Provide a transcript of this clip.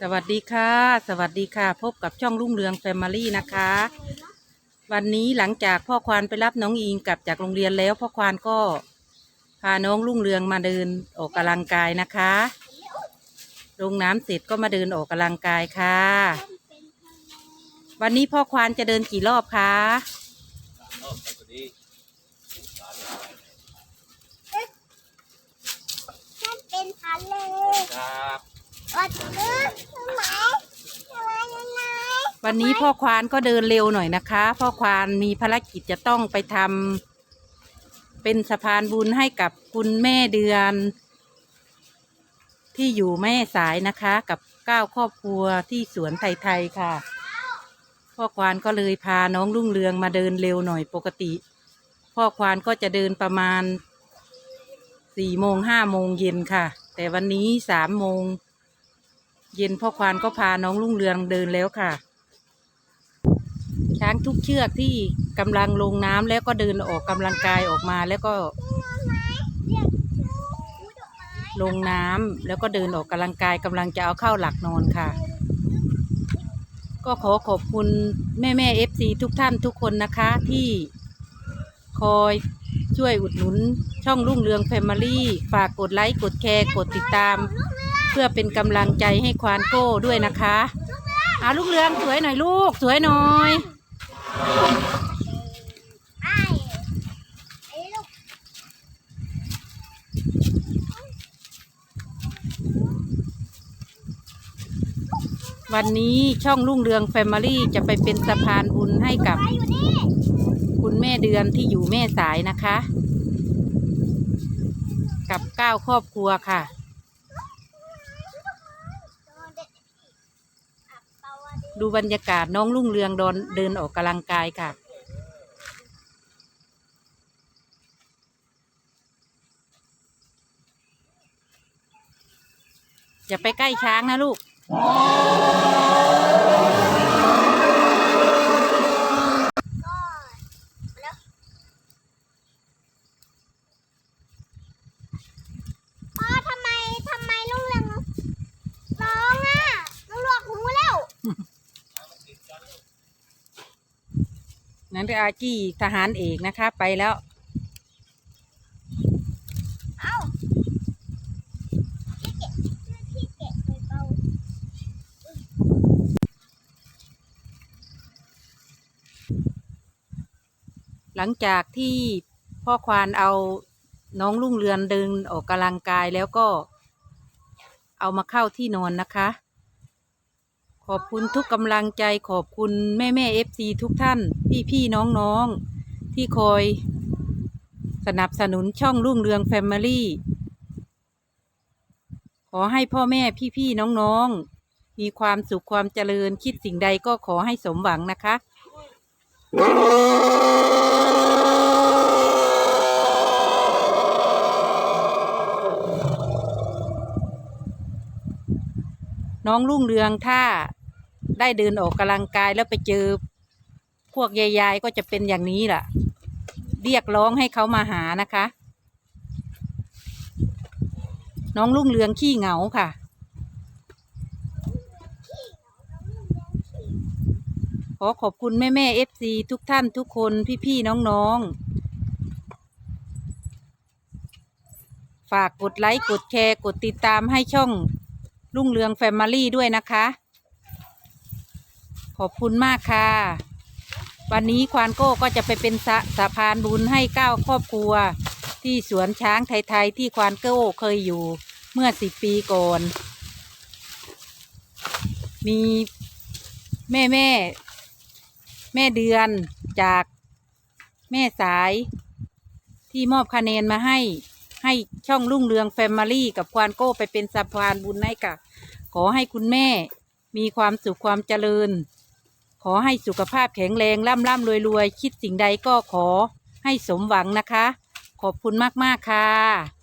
สวัสดีค่ะ สวัสดีค่ะ พบกับช่องรุ่งเรืองแฟมิลี่นะคะ วันนี้หลังจากพ่อควานไปรับน้องอิงกลับจากโรงเรียนแล้ว พ่อควานก็พาน้องรุ่งเรืองมาเดินออกกำลังกายนะคะลงน้ำเสร็จก็มาเดินออกกำลังกายค่ะ วันนี้พ่อควานจะเดินกี่รอบคะฉันเป็นทะเลครับ วันนี้พ่อควานก็เดินเร็วหน่อยนะคะ พ่อควานมีภารกิจจะต้องไปทำเป็นสะพานบุญให้กับคุณแม่เดือน ที่อยู่แม่สายนะคะ กับเก้าครอบครัวที่สวนไทยๆค่ะ พ่อควานก็เลยพาน้องรุ่งเรืองมาเดินเร็วหน่อยปกติ พ่อควานก็จะเดินประมาณสี่โมงห้าโมงเย็นค่ะ แต่วันนี้สามโมง เย็นพ่อควานก็พาน้องรุ่งเรืองเดินแล้วค่ะ ช้างทุกเชือกที่กำลังลงน้ำแล้วก็เดินออกกำลังกายออกมาแล้วก็ ลงน้ำแล้วก็เดินออกกำลังกายกำลังจะเอาเข้าหลักนอนค่ะ ก็ขอขอบคุณแม่แม่เอฟซีทุกท่านทุกคนนะคะที่คอยช่วยอุดหนุนช่องรุ่งเรืองแฟมิลี่ ฝากกดไลค์ กดแชร์ กดติดตาม พื่อเป็นกำลังใจให้ควานโก้ด้วยนะคะอาลูกเรืองสวยหน่อยลูกสวยหน่อยวันนี้ช่องรุ่งเรืองแฟมิลี่จะไปเป็นสะพานบุญให้กับ คุณแม่เดือนที่อยู่แม่สายนะคะ กับเก้าครอบครัวค่ะ ดูบรรยากาศน้องรุ่งเรืองดอนเดินออกกำลังกายค่ะ อย่าไปใกล้ช้างนะลูกแล้วพ่อทำไมทำไมลุงเรืองร้องอะลุงหลวกหูแล้ว นั้นเป็นอาจี้ทหารเอกนะคะ ไปแล้ว เอ้าพี่เกะพี่เกะไปเบาหลังจากที่พ่อควานเอาน้องรุ่งเรือนเดินออกกำลังกายแล้วก็เอามาเข้าที่นอนนะคะ ขอบคุณทุกกำลังใจขอบคุณแม่แม่เอฟซีทุกท่าน พี่พี่น้องน้องๆที่คอย สนับสนุนช่องรุ่งเรืองแฟมิลี่ขอให้พ่อแม่พี่พี่น้องน้องๆมีความสุขความเจริญคิดสิ่งใดก็ขอให้สมหวังนะคะ น้องรุ่งเรืองถ้า ได้เดินออกกำลังกายแล้วไปเจอพวกยายๆก็จะเป็นอย่างนี้ล่ะ เรียกร้องให้เขามาหานะคะ น้องรุ่งเรืองขี้เหงาค่ะ ขอขอบคุณแม่แม่เอฟซีทุกท่านทุกคนพี่ๆน้องๆฝากกดไลค์ กดแชร์ กดติดตามให้ช่องรุ่งเรืองแฟมิลี่ด้วยนะคะ ขอบคุณมากค่ะ วันนี้ควานโก้ก็จะไปเป็นสะสะพานบุญให้เก้าครอบครัว ที่สวนช้างไทย ๆ ที่ควานโก้เคยอยู่เมื่อสิบปีก่อน มีแม่แม่ แม่เดือนจากแม่สาย ที่มอบคะแนนมาให้ให้ช่องรุ่งเรืองแฟมิลี่กับควานโก้ไปเป็นสะพานบุญให้กับ ขอให้คุณแม่มีความสุขความเจริญ อให้สุขภาพแข็งแรงร่ำร่ำรวยรวยคิดสิ่งใดก็ขอให้สมหวังนะคะ ขอบคุณมาก ๆ ค่ะ